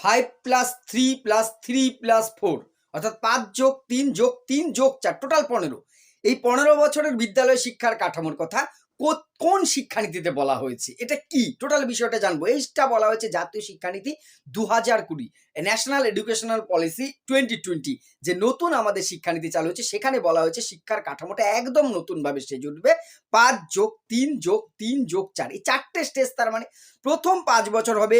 Five plus three plus three plus four অর্থাৎ পাঁচ যোগ তিন যোগ তিন যোগ চার টোটাল পনেরো। এই পনেরো বছরের বিদ্যালয় শিক্ষার কাঠামোর কথা কোন শিক্ষানীতিতে বলা হয়েছে? এটা কি? টোটাল বিষয়টা জানব। এইটা বলা হয়েছে জাতীয় শিক্ষানীতি দু হাজার কুড়ি national educational policy twenty twenty যে নতুন আমাদের শিক্ষানীতি চালু হচ্ছে সেখানে বলা হয়েছে শিক্ষার কাঠামোটা একদম নতুনভাবে সেজে উঠবে। পাঁচ যোগ তিন যোগ তিন যোগ চার। এই চারটে স্টেজ তার মানে প্রথম পাঁচ বছর হবে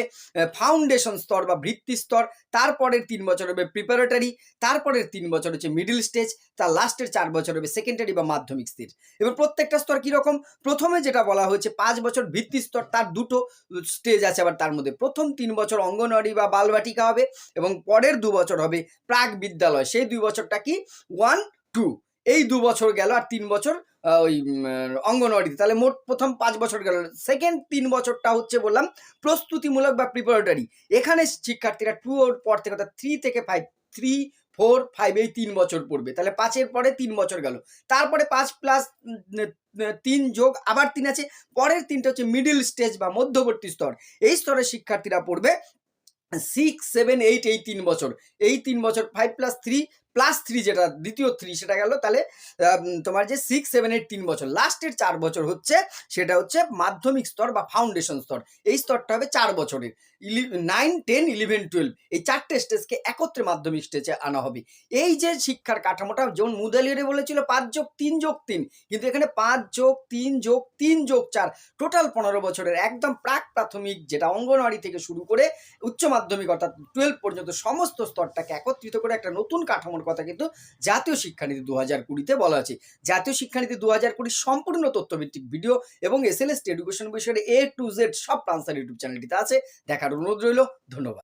ফাউন্ডেশন স্তর বা ভিত্তি স্তর, তারপরের তিন বছর হবে প্রিপারেটারি তারপরের তিন বছর হচ্ছে মিডিল স্টেজ তার লাস্টের চার বছর হবে সেকেন্ডারি বা মাধ্যমিক স্টেজ এবার প্রত্যেকটা স্তর কীরকম প্রথমে যেটা বলা হয়েছে, পাঁচ বছর ভিত্তি স্তর তার দুটো স্টেজ আছে আবার তার মধ্যে। প্রথম তিন বছর অঙ্গনওয়াড়ি বা বালবাটিকা হবে এবং পরের দু বছর হবে প্রাক বিদ্যালয়। সেই দুই বছরটা কি? ওয়ান টু এই দু বছর গেল আর তিন বছর ওই অঙ্গনওয়াড়িতে। তাহলে মোট প্রথম পাঁচ বছর গেল। সেকেন্ড তিন বছরটা হচ্ছে বললাম প্রস্তুতিমূলক বা প্রিপারেটরি এখানে শিক্ষার্থীরা টু ওর পর থেকে, অর্থাৎ থ্রি থেকে ফাইভ থ্রি ফোর ফাইভ এই তিন বছর পড়বে। তাহলে পাঁচের পরে তিন বছর গেল। তারপরে পাঁচ প্লাস তিন যোগ, আবার তিন আছে। পরের তিনটা হচ্ছে মিডিল স্টেজ বা মধ্যবর্তী স্তর। এই স্তরের শিক্ষার্থীরা পড়বে সিক্স সেভেন এইট এই তিন বছর। এই তিন বছর five plus three plus three যেটা, দ্বিতীয় থ্রি সেটা গেল, তাহলে তোমার যে সিক্স সেভেন এইট তিন বছর। লাস্টের চার বছর হচ্ছে, সেটা হচ্ছে মাধ্যমিক স্তর বা ফাউন্ডেশন স্তর। এই স্তরটা হবে চার বছরের। ইলি নাইন টেন ইলেভেন টুয়েলভ এই চারটে স্টেজকে একত্রে মাধ্যমিক স্টেজে আনা হবে। এই যে শিক্ষার কাঠামোটা, যেমন মুদালিয়ারে বলেছিল, পাঁচ যোগ তিন যোগ তিন, কিন্তু এখানে পাঁচ যোগ তিন যোগ তিন যোগ চার টোটাল পনেরো বছরের একদম প্রাক প্রাথমিক যেটা অঙ্গনওয়াড়ি থেকে শুরু করে উচ্চ মাধ্যমিক অর্থাৎ টুয়েলভ পর্যন্ত সমস্ত স্তরটাকে একত্রিত করে একটা নতুন কাঠামোর কথা কিন্তু জাতীয় শিক্ষানীতি দু হাজার কুড়িতে বলা আছে। জাতীয় শিক্ষানীতি দু হাজার কুড়ির সম্পূর্ণ তথ্যভিত্তিক ভিডিও এবং এস এল এস এডুকেশন বিষয়ের এ টু জেড সব প্রান্সার ইউটিউব চ্যানেলটিতে আছে। দেখার অনুরোধ রইল, ধন্যবাদ।